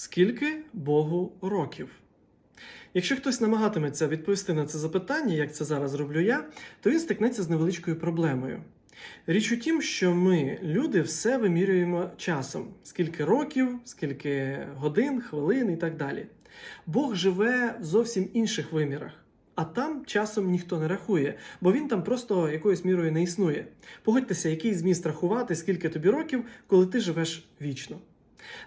Скільки Богу років? Якщо хтось намагатиметься відповісти на це запитання, як це зараз роблю я, то він стикнеться з невеличкою проблемою. Річ у тім, що ми, люди, все вимірюємо часом: скільки років, скільки годин, хвилин і так далі. Бог живе в зовсім інших вимірах. А там часом ніхто не рахує, бо він там просто якоюсь мірою не існує. Погодьтеся, який зміст рахувати, скільки тобі років, коли ти живеш вічно.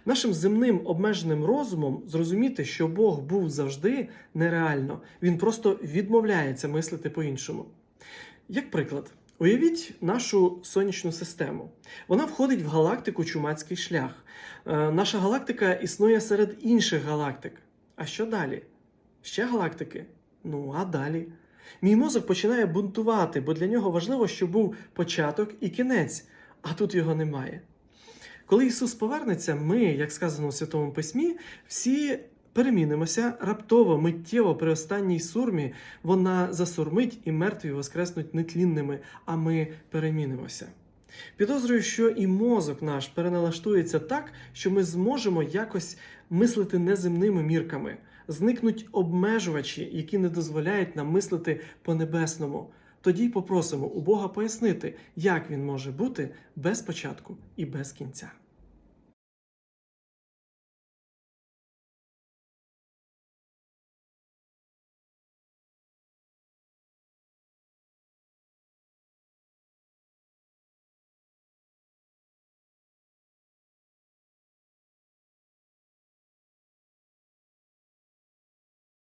Нашим земним обмеженим розумом зрозуміти, що Бог був завжди нереально. Він просто відмовляється мислити по-іншому. Як приклад, уявіть нашу сонячну систему. Вона входить в галактику Чумацький шлях. Е, наша галактика існує серед інших галактик. А що далі? Ще галактики? Ну, а далі? Мій мозок починає бунтувати, бо для нього важливо, щоб був початок і кінець, а тут його немає. Коли Ісус повернеться, ми, як сказано у Святому Письмі, всі перемінимося раптово, миттєво при останній сурмі вона засурмить і мертві воскреснуть нетлінними, а ми перемінимося. Підозрюю, що і мозок наш переналаштується так, що ми зможемо якось мислити неземними мірками. Зникнуть обмежувачі, які не дозволяють нам мислити по-небесному. Тоді й попросимо у Бога пояснити, як він може бути без початку і без кінця.